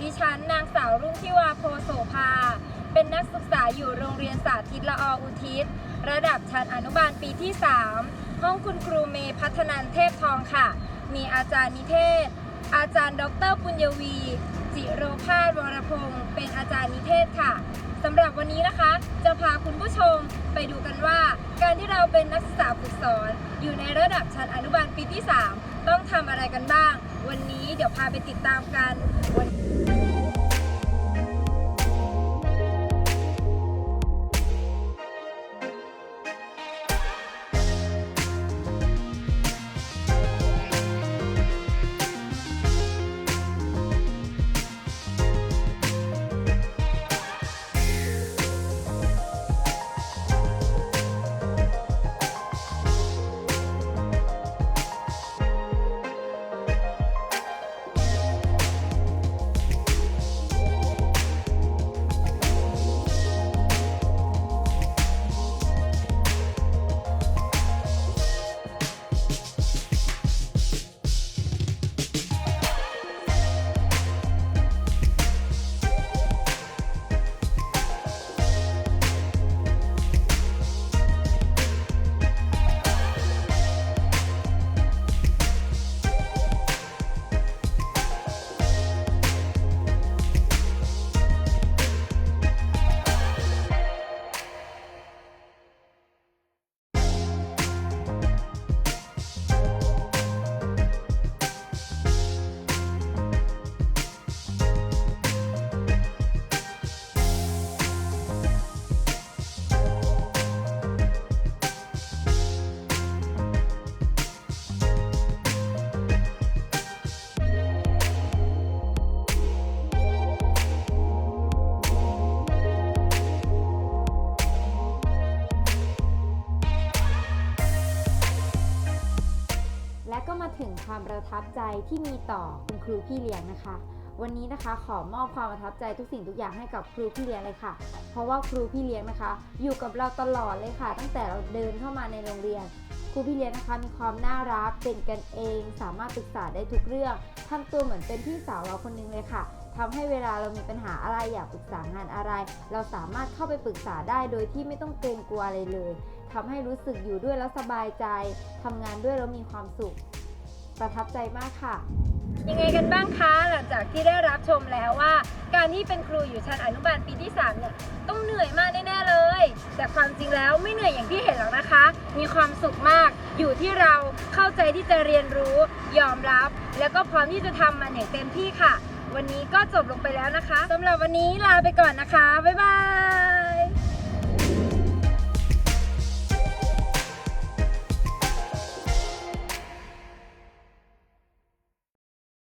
ดิฉันนางสาวรุ่งทิวาโพโสภา เป็นนักศึกษาอยู่โรงเรียนสาธิตละออุทิศ ระดับชั้นอนุบาลปีที่ 3 ห้องคุณครูเมย์พัฒนันเทพทองค่ะ มีอาจารย์นิเทศ อาจารย์ดรปุญญวี จิโรภาสวรพงศ์เป็นอาจารย์นิเทศค่ะสำหรับวันนี้นะคะ จะพาคุณผู้ชมไปดูกันว่า การที่เราเป็นนักศึกษาฝึกสอน อยู่ในระดับชั้นอนุบาลปีที่ 3 ต้องทำอะไรกันบ้าง วันนี้เดี๋ยวพาไปติดตามกันวัน และก็มาถึงความประทับใจที่มีต่อคุณครูพี่เลี้ยงนะคะ วันนี้นะคะขอมอบความประทับใจทุกสิ่งทุกอย่างให้กับครูพี่เลี้ยงเลยค่ะ เพราะว่าครูพี่เลี้ยงนะคะ อยู่กับเราตลอดเลยค่ะ ตั้งแต่เราเดินเข้ามาในโรงเรียน ครูพี่เลี้ยงนะคะมีความน่ารักเป็นกันเอง สามารถปรึกษาได้ทุกเรื่องทำตัวเหมือนเป็นพี่สาวเราคนนึงเลยค่ะทำให้เวลาเรามีปัญหาอะไรอยากปรึกษางานอะไร เราสามารถเข้าไปปรึกษาได้โดยที่ไม่ต้องเกรงกลัวอะไรเลยทำให้รู้สึกอยู่ด้วยแล้วสบายใจทำงานด้วยแล้วมีความสุข ประทับใจมากค่ะ ยังไงกันบ้างคะ หลังจากที่ได้รับชมแล้วว่า การที่เป็นครูอยู่ชั้นอนุบาลปีที่3เนี่ยต้องเหนื่อยมากแน่ๆเลย แต่ความจริงแล้วไม่เหนื่อยอย่างที่เห็นหรอกนะคะ มีความสุขมาก อยู่ที่เราเข้าใจที่จะเรียนรู้ ยอมรับ แล้วก็พร้อมที่จะทำมันอย่างเต็มที่ค่ะ วันนี้ก็จบลงไปแล้วนะคะสำหรับวันนี้ลาไปก่อนนะคะบ๊ายบาย